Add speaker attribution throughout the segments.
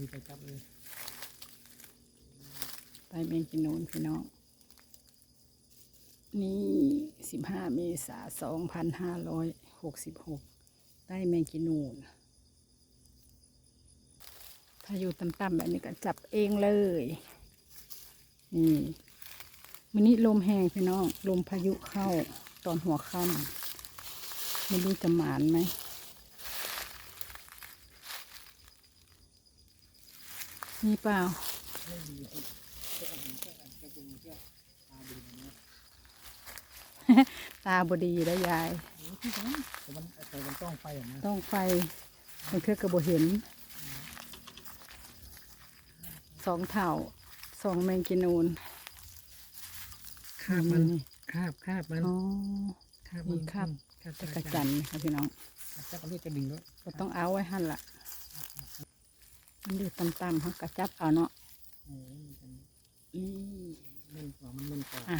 Speaker 1: มีไปจับเลย
Speaker 2: ไปเมงกินนูนพี่น้อง นี่สิบห้าเมษาสองพันห้าร้อยหกสิบหกได้แมงกินนูนถ้าอยู่ต่ำๆแบบนี้ก็จับเองเลย นี่มันนี้ลมแห้งพี่น้อง ลมพายุเข้าตอนหัวค่ำไม่รู้จะหมานไหม มีเปล่า
Speaker 1: ไม่มีที่จะเอาหินจะเอาจะปรุงจะตาดีแบบนี้
Speaker 2: ตาบดีแล้วยาย
Speaker 1: โอ้ที่นั้นแต่มันแต่มันต้องไฟอะนะ
Speaker 2: ต้องไฟมันคือกระโบเห็น สองเท่า สองแมงกินูน
Speaker 1: คาบมัน
Speaker 2: นี่
Speaker 1: คาบคาบมัน
Speaker 2: อ๋อ
Speaker 1: คาบ
Speaker 2: มี
Speaker 1: มัน
Speaker 2: คาบ
Speaker 1: คาบ
Speaker 2: จักรจันทร์ค่ะพี่น้อง
Speaker 1: จับเอาด้วยจะดึงด้วย
Speaker 2: ก็ต้องเอาไว้หั่นละ มันอยู่ต่ำๆเขากระจับเอาเนาะ
Speaker 1: โอ้ยมันเป็น
Speaker 2: นี่
Speaker 1: เล่นกว่ามันเล่นกว่า
Speaker 2: อะ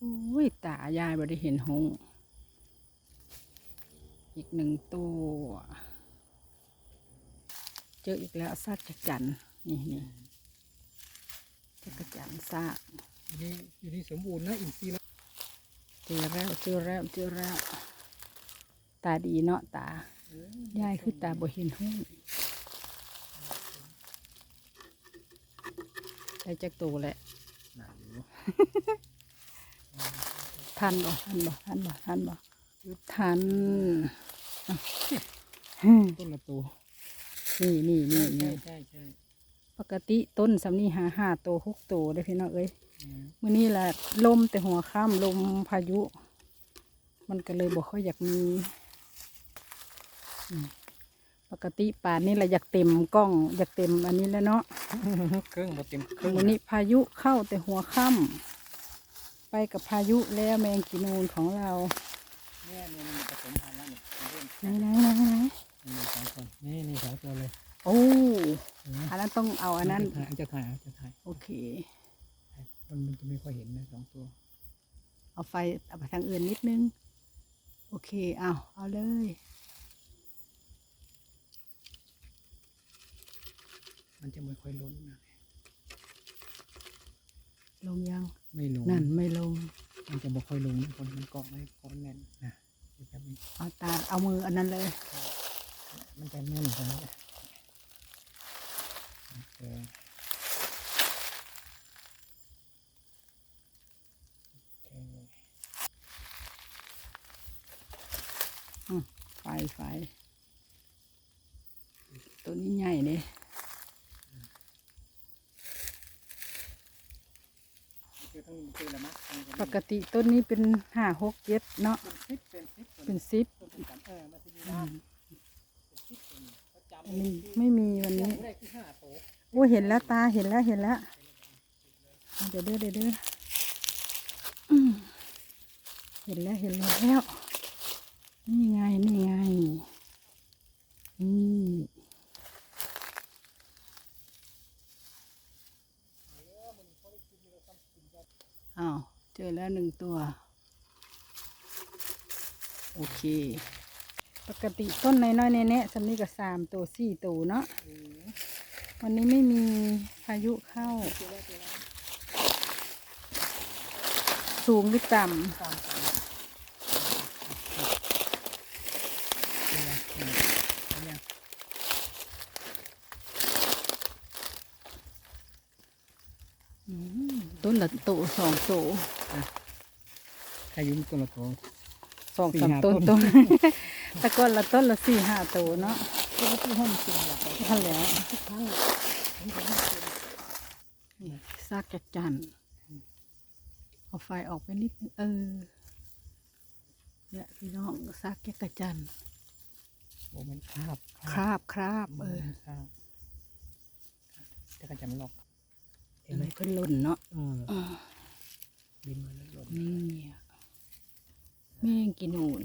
Speaker 2: อุ้ยตายายบ่ได้เห็นหงส์อีกหนึ่งตัว เจออีกแล้วซากจักรจันทร์นี่นี่จักรจันทร์ซาก
Speaker 1: อยู่นี่อยู่นี่สมบูรณ์นะอินทรีย์แล้ว
Speaker 2: เจอแล้วเจอแล้วเจอแล้วตาดีเนาะตายายคือตาบ่เห็นหุ้งได้จักตัวแหละ
Speaker 1: หนาวอยู่
Speaker 2: ทันบ่ทันบ่ทันบ่ทันบ่ทันอะ
Speaker 1: ต้นละตัว
Speaker 2: นี่นี่นี่
Speaker 1: ใช่
Speaker 2: นี่
Speaker 1: ใช่ใช่
Speaker 2: ปกติต้นสำนีหาห้าตัวหกตัวได้อพี่น้องเอ้ย
Speaker 1: อืม
Speaker 2: มื่อนี้แหละลมแต่หัวค่ำลมพายุ มันก็เลยบอกค่อยอยากมีอืมปกติป่านนี้เราอยากเต็มกล้อง อยากเต็มอันนี้แล้วเนาะ
Speaker 1: เครื่องบ่เต็มเครื่อง
Speaker 2: วันนี้พายุเข้าแต่หัวค่ำไปกับพายุแล้วแมงกีนูนของเรา
Speaker 1: เนี่ยเนี่ยมันผสมพันธุ์แล้วเนี่ยมันเริ่ม
Speaker 2: ไหนไหนไหนไหน
Speaker 1: นี่สองคนนี่นี่สองตัวเลย
Speaker 2: โอ้
Speaker 1: เห็นไหม
Speaker 2: อันนั้นต้องเอาอันนั้น
Speaker 1: จะถ่ายจะถ่ายจะถ่าย
Speaker 2: โอเค
Speaker 1: มันมันจะไม่ค่อยเห็นนะสองตัว
Speaker 2: เอาไฟเอาไปทางอื่นนิดนึง โอเคเอาเอาเลย
Speaker 1: มันจะไม่ค่อยล้นนะ
Speaker 2: ลงยัง
Speaker 1: ไม่ลง
Speaker 2: นั่นไม่ลง
Speaker 1: มันจะไม่ค่อยลงนะคนมันเกาะไว้เกาะแน่นนะเดี๋ยวแป๊บนึง
Speaker 2: เอาตาเอามืออันนั้นเลย
Speaker 1: มันจะแน่นตรงนี้โอเคโอเค
Speaker 2: ไฟไฟตัวนี้ใหญ่เลย
Speaker 1: คือต้องคือละมั้ง
Speaker 2: ปกติต้นนี้เป็นห้าหกเจ็ดเนาะ
Speaker 1: เป็นซิปเป็นซิป
Speaker 2: เป็ นี่ไม่มีวันนี้
Speaker 1: โอ้
Speaker 2: เห็นแล้วตาเห็นแล้วเห็นแล้วเดี๋ยวเด้อเดี๋ยวเด้อเห็นแล้วเห็นแล้วนี่ไงนี่ไงนี่อ้าวเจอแล้วหนึ่งตัว โอเค ปกติต้นน้อยๆเนี้ยๆสำนี้ก็สามตัวสี่ตัวเนาะวันนี้ไม่มีพายุเข้า สูงหรือต่
Speaker 1: ตามตามเนี่ยำ
Speaker 2: อืมต้นละโตสองโต
Speaker 1: ใครยุ่งตัวละโต
Speaker 2: สอง
Speaker 1: สี่
Speaker 2: สาม
Speaker 1: ห้า
Speaker 2: ต้น
Speaker 1: ต้น
Speaker 2: ต้นแต่ก่อนละต้นละสี่ห้าโตเนาะ
Speaker 1: ก็ที่ห้องจริงแหละ
Speaker 2: ท่านแล้ว
Speaker 1: ทุกครั้งผมเห็นมันเป็น
Speaker 2: นี่ซากจักจันทร์เอาไฟออกไปนิดนึงเออเนี่ยพี่น้องซากจักจันทร์
Speaker 1: โอ้มันคาบ
Speaker 2: คราบคราบเออ
Speaker 1: มันคาบจะกระจำหลอก
Speaker 2: เห็นไหมเพิ่นหล่นเนาะ
Speaker 1: เออ
Speaker 2: อ่า
Speaker 1: บินมาแล้วหล่น
Speaker 2: นี่อะ แม่งกินนูน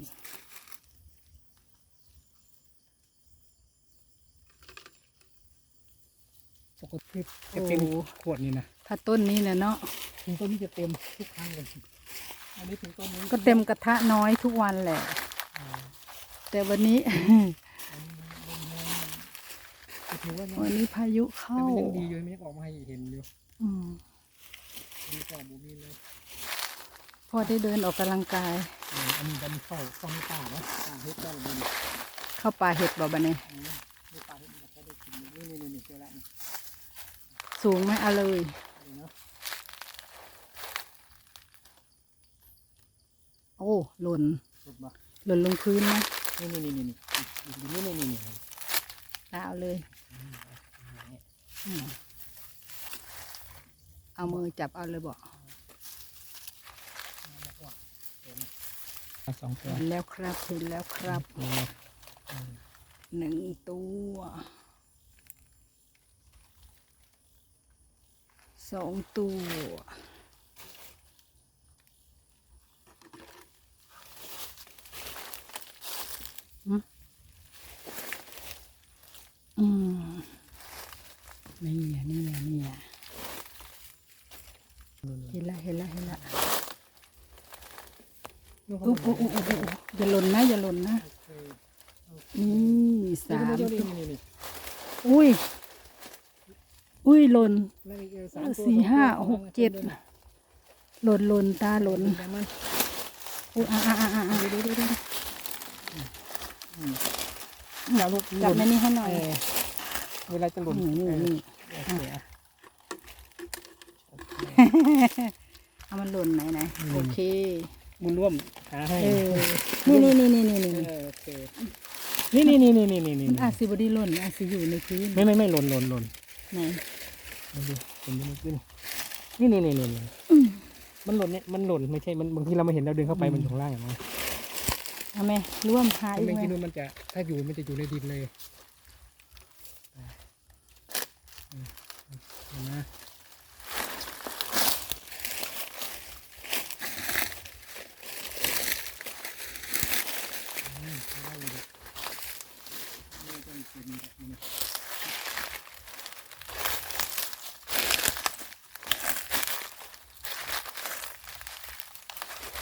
Speaker 1: ปกติจะเต็ม
Speaker 2: โอ้
Speaker 1: ขวดนี่นะ
Speaker 2: ถ้าต้นนี้นะเนาะ
Speaker 1: ถึงต้นนี้จะเต็มทุกครั้งเลยอันนี้ถึงต้นนี้
Speaker 2: ก็เต็มกระทะน้อยทุกวันแหละ
Speaker 1: อ่า
Speaker 2: แต่วันนี้
Speaker 1: อันนี้มันมันถือว่ายัง
Speaker 2: วันนี้พายุ
Speaker 1: แต่
Speaker 2: เข้า
Speaker 1: มันยังดีอยู่มันยังออกมาให้เห็นอยู่
Speaker 2: อืม
Speaker 1: ดีกว่าบูมีเลย
Speaker 2: พอได้เดินออกกำลังกาย
Speaker 1: อืมอันนี้ดันเข้าเข้าไม่ป่าเนาะป่าเฮ็ดเจ้าบัน
Speaker 2: เข้าป่าเห็ดบ่บันนี้
Speaker 1: อืมไม่ป่าเฮ็ดมันก็ได้กินนี่นี่นี่นี่เจอแล้วนี่
Speaker 2: สูงไหมเอาเลย
Speaker 1: นี่เนาะ
Speaker 2: โอ้หล่น
Speaker 1: สุดมา
Speaker 2: หล่นลงพื้นนะ
Speaker 1: นี่นี่นี่นี่นี่นี่นี่นี่นี่นี่
Speaker 2: ตาเอาเลยอืมเอามือจับเอาเลยบอก
Speaker 1: สองตัว
Speaker 2: เห็นแล้วครับเห็นแล้วครับหนึ่งตัวสองตัวอืมนี่ไงนี่ไงนี่ไงเห็นละเห็นละเห็นละ อุ๊บอุ๊บอุ๊บอุ๊บอุ๊บอย่าหล่นนะ อย่าหล่นนะ นี่สาม
Speaker 1: นี่
Speaker 2: ตัว
Speaker 1: นี่นี่
Speaker 2: อุ้ย อุ้ยหล่น
Speaker 1: นี่นี่สามตัว
Speaker 2: สี่ห้าหกเจ็ดหล่นหล่นตาหล่น
Speaker 1: แต่มัน
Speaker 2: อุ้ยอะอะอะอะอะ
Speaker 1: ดูดูดูดู
Speaker 2: จับจับในนี้ให้หน่อย
Speaker 1: เออเวลาจะหล่น
Speaker 2: นี่นี่นี่
Speaker 1: โอเคอะ
Speaker 2: เอามันหล่นไหนไหน
Speaker 1: อืม
Speaker 2: โอเค
Speaker 1: บุญร่วม หาให้
Speaker 2: เออนี่นี่นี่นี่นี่
Speaker 1: เอ
Speaker 2: นี่
Speaker 1: อโอเคนี่นี่นี่นี่นี่นี่นี่
Speaker 2: มันอาจสิบดีหล่นอาจสิอยู่ในพื้น
Speaker 1: ไม่ไม่ไม่หล่นหล่นหล่น
Speaker 2: ไหน
Speaker 1: มาดูเห็นมันขึ้นนี่นี่นี่นี่นี่
Speaker 2: อืม
Speaker 1: มันหล่นเนี่ยมันหล่นไม่ใช่มันบางทีเราไม่เห็นเราเดินเข้าไปมันอยู่ข้างล่างอะมั้ง
Speaker 2: เอาไหมร่วมหา
Speaker 1: ถ้า
Speaker 2: อีก
Speaker 1: ไม่
Speaker 2: ไหม
Speaker 1: คิดว่ามันจะถ้าอยู่มันจะอยู่ในดินเลยเห็นไหม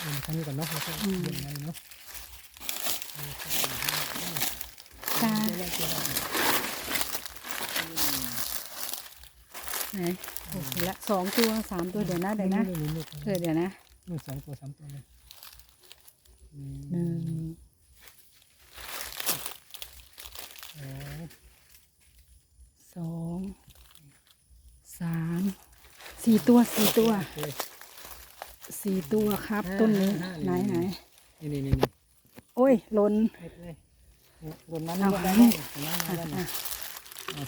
Speaker 1: เอามาทำนี้ก่อนเนาะแล้วก็เย็นไงเนาะ
Speaker 2: ตา
Speaker 1: เจอแล้วเจอแล้ว
Speaker 2: ไหนโอ้เห็นละสองตัวสามตัวเดี๋ยวนะเดี๋ยวนะ
Speaker 1: นี่นี่นี่
Speaker 2: เออเดี๋ยวนะ
Speaker 1: นี่สองตัวสามตัวเลย
Speaker 2: หนึ่ง
Speaker 1: สอง
Speaker 2: สองสามสี่ตัวสี่ตัว
Speaker 1: โอเค
Speaker 2: สี่ตัวครับ
Speaker 1: ห้า
Speaker 2: ต้นนี้
Speaker 1: ห้า
Speaker 2: ไหน
Speaker 1: นี่
Speaker 2: ไหน
Speaker 1: นี่นี่นี่นี่
Speaker 2: โอ้ยหล่น
Speaker 1: ให้ไปเลยโดนน้ำ
Speaker 2: เอา
Speaker 1: ได้
Speaker 2: ให้
Speaker 1: ได้น้ำ
Speaker 2: อะ
Speaker 1: ได้
Speaker 2: อะ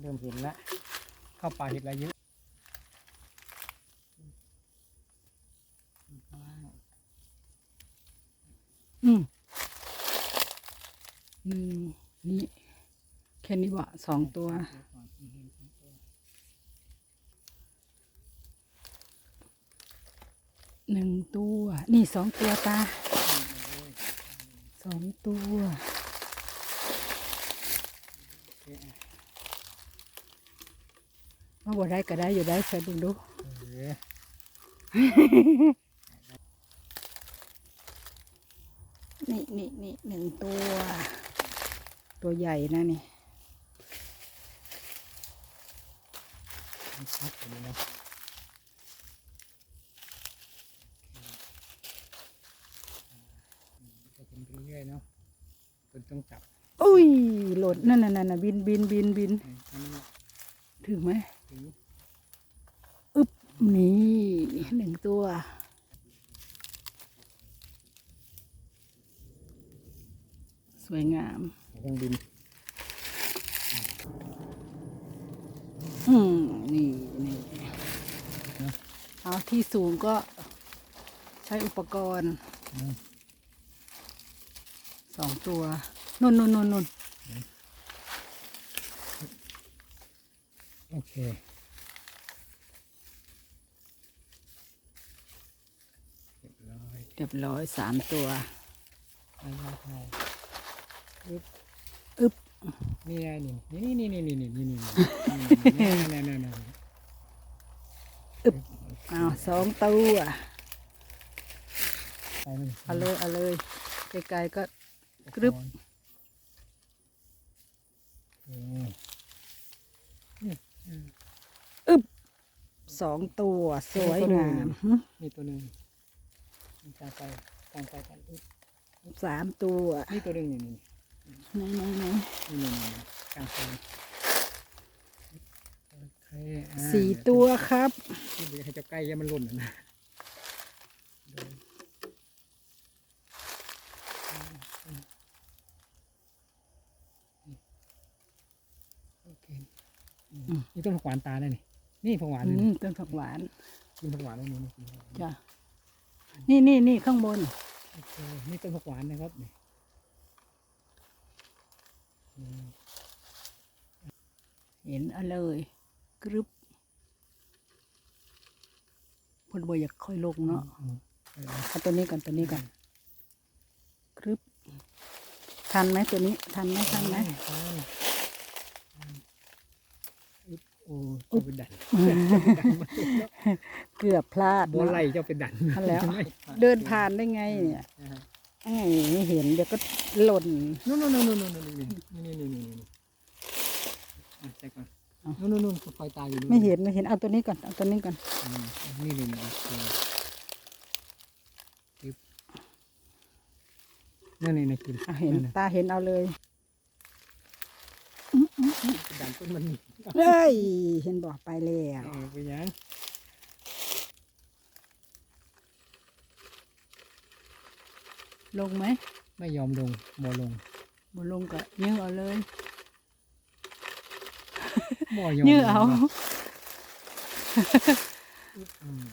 Speaker 1: เริ่มเห็นละเข้าป่าเห็ดอะไรเยอะ
Speaker 2: อืมหนึ่งนี่แค่นี้วะสองตัว หนึ่งตัว นี่ สองตัวตาสองตัวมาบ่ได้ก็ได้อยู่ได้ใส่ดูดู
Speaker 1: เออ
Speaker 2: นี่นี่นี่หนึ่งตัว ตัวใหญ่นะนี่
Speaker 1: ชัดกว่านี้นะจะ เป็นไปเรื่อยๆเนาะจนต้องจับ
Speaker 2: อุ้ยหล่นนั่นน่ะนั่นน่ะบินบินบินบิน
Speaker 1: อันนี้
Speaker 2: ถึงไหม
Speaker 1: ถึง
Speaker 2: อึบนี่หนึ่งตัวสวยงาม
Speaker 1: เครื่องบิน
Speaker 2: อืม นี่นี่เอาที่สูงก็ใช้อุปกรณ์
Speaker 1: อืม
Speaker 2: สองตัวนุ่นนุ่นนุ่นนุ่น
Speaker 1: โอเคเรียบร้อย
Speaker 2: เรียบร้อยสามตัว
Speaker 1: ไม่ยากเท่า
Speaker 2: อึบ
Speaker 1: นี่ไงนี่นี่นี่นี่นี่นี่นี่นี่นี่นี่นี่นี่
Speaker 2: อ้าวสองตัว
Speaker 1: ไปมัน
Speaker 2: เอาเลยเอาเลยไกลๆก็ กรึบสองตัวสวยงามหึ
Speaker 1: นี่ตัวหนึ่งมันจะไปกลางไปกันอุ๊ย
Speaker 2: สามตัว
Speaker 1: นี่ตัวหนึ่งนี่นี่
Speaker 2: ไหนไหนไหน
Speaker 1: นี่นี่นี่กลางไปโอเคอ่า
Speaker 2: สี่ตัวครับ
Speaker 1: เดี๋ยวให้เจ้าไก่อยังมันหล่นนะโอเค นี่ต้นผักหวานตาได้นี่นี่ผักหวาน
Speaker 2: อื
Speaker 1: นี่
Speaker 2: มต้นผักหวาน
Speaker 1: กินผักหวานได้นี่นี่กินผักหวาน
Speaker 2: จ้ะนี่นี่นี่ข้างบน
Speaker 1: โอเคนี่ต้นผักหวานนะครับนี่อืม
Speaker 2: เห็นเอาเลยกรึบเพนบ่อยากค่อยลงเนาะ
Speaker 1: อืมเออ
Speaker 2: เอาตัวนี้ก่อนตัวนี้ก่อนกรึบทันไหมตัวนี้ทันไหมทันไหม
Speaker 1: ใช่อึ๊บ โอ้เจ้าเป็นดัน
Speaker 2: เกือบพลาด
Speaker 1: บัว
Speaker 2: เนาะ
Speaker 1: ไหลเจ้าเป็นดัน
Speaker 2: ทันแล้ว
Speaker 1: ไม่
Speaker 2: เดินผ่านได้ไงเนี่ย
Speaker 1: นะฮะ
Speaker 2: ไอ้ไม่เห็นเดี๋ยวก็หล่น
Speaker 1: นู่นนู่นนู่นนู่นนู่นนี่นี่นี่นี่นี่อะใส่ก่อน
Speaker 2: เอา
Speaker 1: นู่นนู่นนู่นคอยตายอยู่นู่น
Speaker 2: ไม่เห็นไม่เห็นเอาตัวนี้ก่อนเอาตัวนี้ก่อน
Speaker 1: อืมนี่นี่นี่โอเคปึ๊บนั่นนี่นี่กิน
Speaker 2: เอาเห็น
Speaker 1: นั่น
Speaker 2: ตาเห็นเอาเลย
Speaker 1: ดันต้นมันนี่
Speaker 2: เฮ้ยเห็นบอกไปแล้ว
Speaker 1: เออไปยัง
Speaker 2: ลงไหม
Speaker 1: ไม่ยอมลงบ่ลง
Speaker 2: บ่ลงก็ยื้อเอาเลย
Speaker 1: บ่ยอม
Speaker 2: ยื้อเอา
Speaker 1: ลงอืม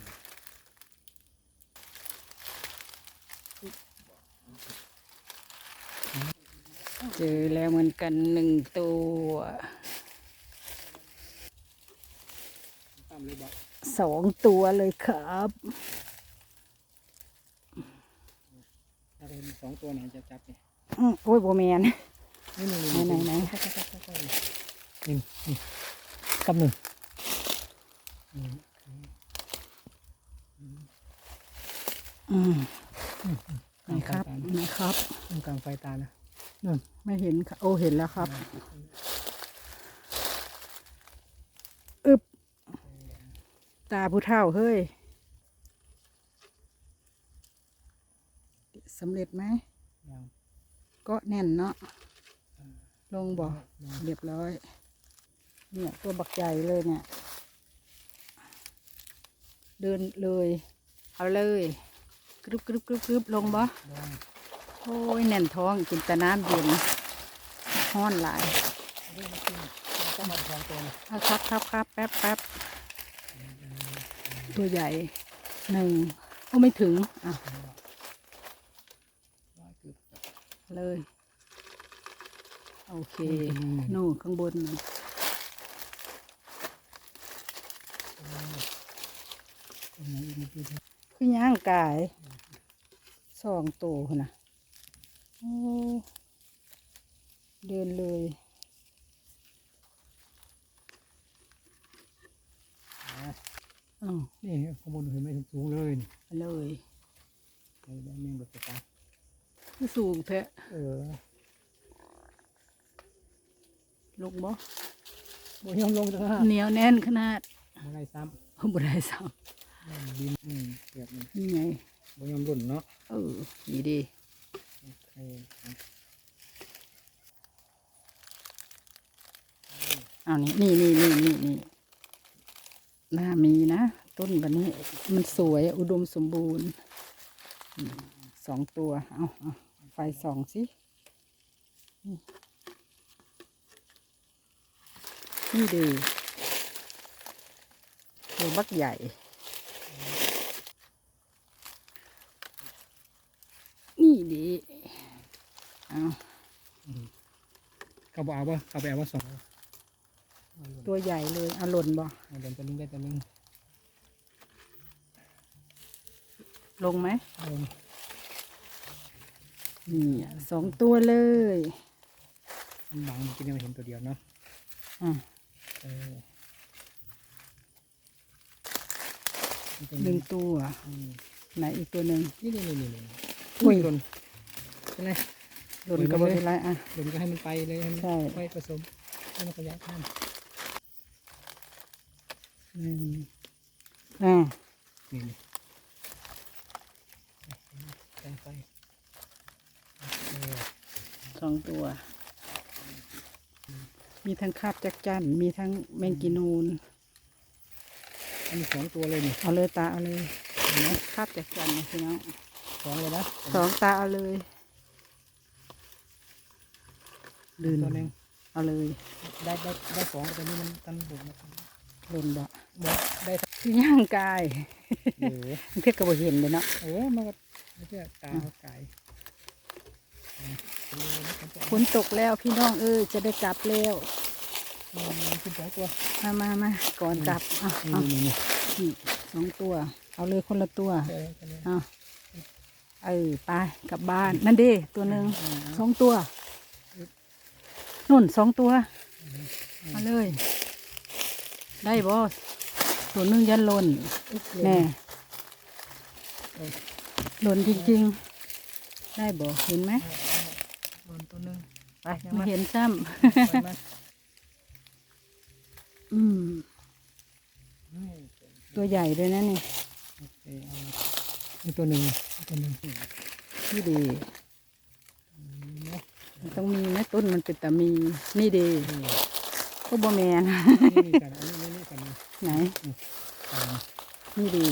Speaker 2: เจอแล้วเหมือนกันหนึ่งตัว
Speaker 1: ตามเลยบอก
Speaker 2: สองตัวเลยครับ
Speaker 1: ถ้าเป็นสองตัวไหนจะจับเนี่ย
Speaker 2: อื้อโอ้ยโบแมน
Speaker 1: นี่นี่
Speaker 2: ไหนไหน
Speaker 1: นี่นี่กับหนึ่งอืม
Speaker 2: อืมไหนครับไหนครับ
Speaker 1: ตรงกลางไฟตานะ
Speaker 2: ไม่เห็นค่ะ โอ้เห็นแล้วครับ อึบ ตาผู้เฒ่าเฮ้ยสำเร็จไหม
Speaker 1: ยัง
Speaker 2: ก็แน่นเนาะ ลงบ่
Speaker 1: ยัง
Speaker 2: เรียบร้อย เนี่ย ตัวบักใหญ่เลยเนี่ย เดินเลย เอาเลยกรึบกรึบกรึบกรึบลงบ่
Speaker 1: ยัง
Speaker 2: โอ้ยแน่นท้องกินแต่น้ำเย็นห้อนหลาย
Speaker 1: เอา
Speaker 2: ครับครับครับแป๊บแป๊บตัวใหญ่หนึ่งโอ้ไม่ถึงอะ
Speaker 1: เล
Speaker 2: ย โอเค นู่นข้างบนนะคือย่างกายสองตัวนะ เดินเลยอ้าว
Speaker 1: นี่ข้างบนเห็นไหมสูงเลยนี่
Speaker 2: ไปเลย
Speaker 1: ไอ้แม่งแบบตา
Speaker 2: คือสูงแท้
Speaker 1: เออ
Speaker 2: ลงบ่
Speaker 1: บ่ยอมลงจังฮะ
Speaker 2: เหนียวแน่นขนาด
Speaker 1: บ่ได้ซ้
Speaker 2: บ่ได้ซ้ำ
Speaker 1: ดินอืมเกือบนี่ำ
Speaker 2: นี่ไง
Speaker 1: บ่ยอมหล่นเนาะ
Speaker 2: เออนี่ดี
Speaker 1: โอ เอา
Speaker 2: นี่นี่นี่นี่นี่นี่น่ามีนะ ต้นแบบนี้ มันสวยอุดมสมบูรณ์สองตัว เอาเอาไฟสองสิ นี่ดีตัวบักใหญ่นี่ดีเอา
Speaker 1: เขาบอกเอาว่าเขาไปเอาว่าสอง
Speaker 2: ตัวใหญ่เลยเอาหล่นบ่
Speaker 1: เอาเดินตัวนึงได้ตัวนึง
Speaker 2: ลงไหม
Speaker 1: เอาลง
Speaker 2: นี่สองตัวเลย
Speaker 1: มันบังกินไม่เห็นตัวเดียวเนาะ
Speaker 2: อะ
Speaker 1: เออมันเป็น
Speaker 2: หนึ่งตัว
Speaker 1: อืม
Speaker 2: ไหนอีกตัวหนึ่ง
Speaker 1: นี่นี่นี่นี่นี่
Speaker 2: อุ้ย
Speaker 1: หล่นใช่ไหม
Speaker 2: หล่น
Speaker 1: อุ้ย
Speaker 2: ก็
Speaker 1: มา
Speaker 2: ไม่
Speaker 1: เลย
Speaker 2: เป็นไรอะ
Speaker 1: หล่นก็ให้มันไปเลยให้มัน
Speaker 2: ใช่
Speaker 1: ค่อยผสมให้มันขยายพันธุ์
Speaker 2: หนึ่งอ่า
Speaker 1: นี่นี่แปลงไปโอเค
Speaker 2: สองตัว มีทั้งคาบจักจั่นมีทั้งแมงกีนูน
Speaker 1: อันนี้สองตัวเลยนี่
Speaker 2: เอาเลยตาเอาเลยเห็นไหมคาบจักจั่นนะพี่น้อง
Speaker 1: สองเลยนะ
Speaker 2: สองตาเอาเลย ลืน
Speaker 1: ตัวหนึ่ง
Speaker 2: เอาเลย
Speaker 1: ได้ได้ได้สองแต่นี่มันตันบุกนะ
Speaker 2: ลืนบะ
Speaker 1: บอกได้ทั้ง
Speaker 2: คือย่างกาย
Speaker 1: เออ
Speaker 2: เพื่อกระบเห็นเลยเนาะ
Speaker 1: เออมันก็ไม่ใช่ตาเขาไก่อะเออแล้วก็จะ
Speaker 2: ฝนตกแล้วพี่น้องเอ้ยจะได้กลับแล้ว
Speaker 1: เอามันขึ้นสองตัว
Speaker 2: มามามาก่อนกลับอะ
Speaker 1: นี่
Speaker 2: เอา
Speaker 1: นี่นี่
Speaker 2: นี่สองตัว เอาเลยคนละตัว
Speaker 1: เออแค่นี้
Speaker 2: เอาเออไปกลับบ้านนั่นดิตัวหนึ่งสองตัว นุ่นสองตัวเอาเลย ได้บอสตัวหนึงยันหล่นแน่หล่นจริงๆ ได้บอเห็นไหม
Speaker 1: โดนตัวหนึงไปยัง
Speaker 2: ไม่
Speaker 1: มา
Speaker 2: เห็นซ้
Speaker 1: ไปมาำ
Speaker 2: อืม
Speaker 1: อืม
Speaker 2: ตัวใหญ่ด้วยนะนี่
Speaker 1: โอเคเอามาอีกตัวหนึ่งอีกตัวหนึ่ง
Speaker 2: นี่ดี
Speaker 1: เนาะ
Speaker 2: มันต้องมีไหมต้นมันเป็นแต่มีนี่ดี
Speaker 1: นี่
Speaker 2: ก็บอแมน
Speaker 1: นี่นี่กันอันนี้นี่นี่กันนะ
Speaker 2: ไหน
Speaker 1: อ่า
Speaker 2: นี่ดี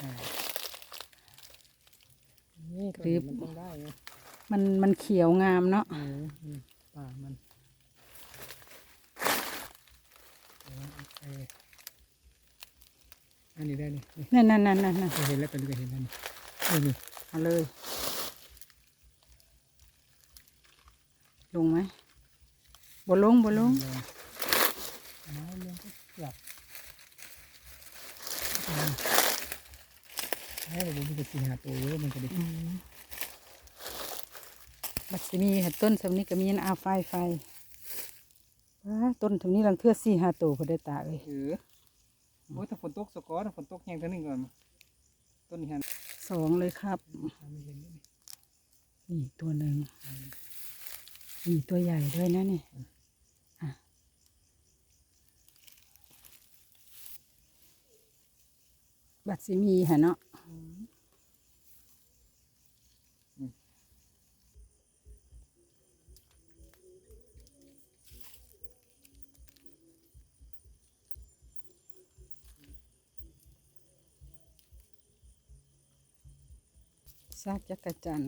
Speaker 1: อ่านี่
Speaker 2: คลิป
Speaker 1: มันต้องได้ไง
Speaker 2: มันมันเขียวงามเนาะ
Speaker 1: เออนี่ป่ามันเออโอเคอันนี้ได้นี่นี่
Speaker 2: นั่นนั่นนั่นนั่นนั่น
Speaker 1: เคยเห็นแล้วเป็นก็เห็นแล้วนี่นี่นี่
Speaker 2: เอาเลย ลงไหมบ่ลงบ่ลง
Speaker 1: ไม้ลงก็หลับให้เราดูมันจะกินหาตัวเยอะมันจะได้
Speaker 2: บัดสิมีห็ดต้นสำนี้ก็มีนะเอาไฟไฟว้าต้นสำนี้ลังเทือสี่หาตัวพอได้ตาเอ้ย
Speaker 1: เออโอ้ยถ้าฝนตกสกอถ้าฝนตกแห้งเท่านึงก่อนต้นนี้ฮัน
Speaker 2: สองเลยครับ
Speaker 1: นี่
Speaker 2: ตัวหนึ่ง นี่ตัวใหญ่ด้วยนะนี่บัดสิมีฮะเนาะซากจักรจัน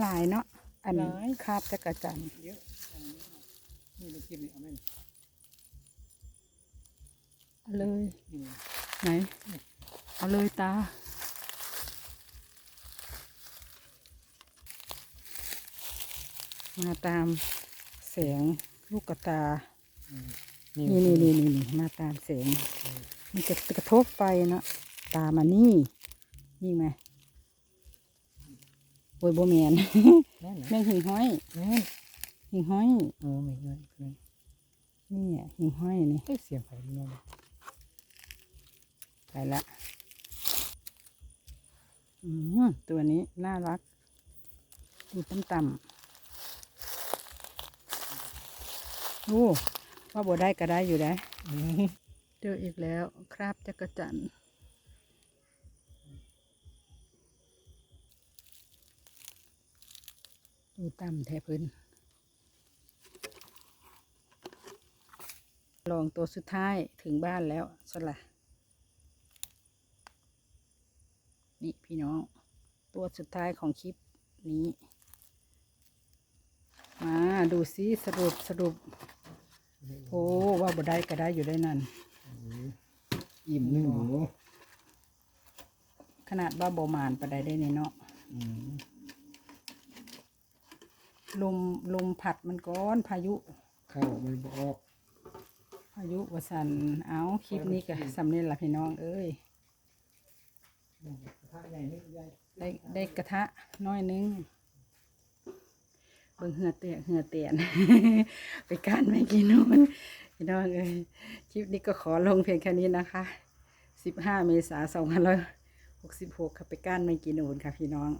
Speaker 2: หลายเนาะ อันคาบจักรจันทร์
Speaker 1: เยอะนี่ในคลิปนี่เอาไหม
Speaker 2: เอาเลย
Speaker 1: นี่
Speaker 2: ไหน เอาเลยตามาตามแสงลูกกระตา
Speaker 1: นี่
Speaker 2: นี่นี่นี่นี่นี่มาตามแสง มันจะกระทบไฟเนาะตามานี่ นี่ไหม โอ้ยโบแมน
Speaker 1: นั่นนะ
Speaker 2: แม่งหิ่งห้อย
Speaker 1: นั่น
Speaker 2: หิ่งห้อย
Speaker 1: โอ้ไม่เงินนั่น
Speaker 2: นี่อะหิ่งห้อยนี่
Speaker 1: เอ้ยเสียงไฟนี่นั่น
Speaker 2: ไปละอืมตัวนี้น่ารักดูต่ำๆโอ้ว่าบ่ได้ก็ได้อยู่ได้
Speaker 1: อืม
Speaker 2: เจออีกแล้ว คราบจักรจันทร์ ดูต่ำแทพื้นลองตัวสุดท้ายถึงบ้านแล้วสละนี่พี่น้อง ตัวสุดท้ายของคลิปนี้ มาดูซิสรุปสรุป โอ้ว่าบ่ได้ก็ได้อยู่ได้นั่น
Speaker 1: อิ่มหนึ่งหนู
Speaker 2: ขนาดว่าบ่หมานปะได้ได้ในเนาะ
Speaker 1: อืม
Speaker 2: ลมลมผัดมันก้อนพายุ
Speaker 1: เข้ามันบออก
Speaker 2: พายุวสันเอาคลิปนี้ก็สำเร็จละพี่น้องเอ้ย
Speaker 1: กระทะใหญ่นี่ใหญ่
Speaker 2: ได้ได้กระทะน้อยนึงเบิ่งเหือเตียเหือเตียน ไปการไม่กินนู่นพี่น้องเอ้ยคลิปนี้ก็ขอลงเพียงแค่นี้นะคะสิบห้าเมษายนสองพันร้อยหกสิบหกค่ะไปก้านไม่กินนูนค่ะพี่น้อง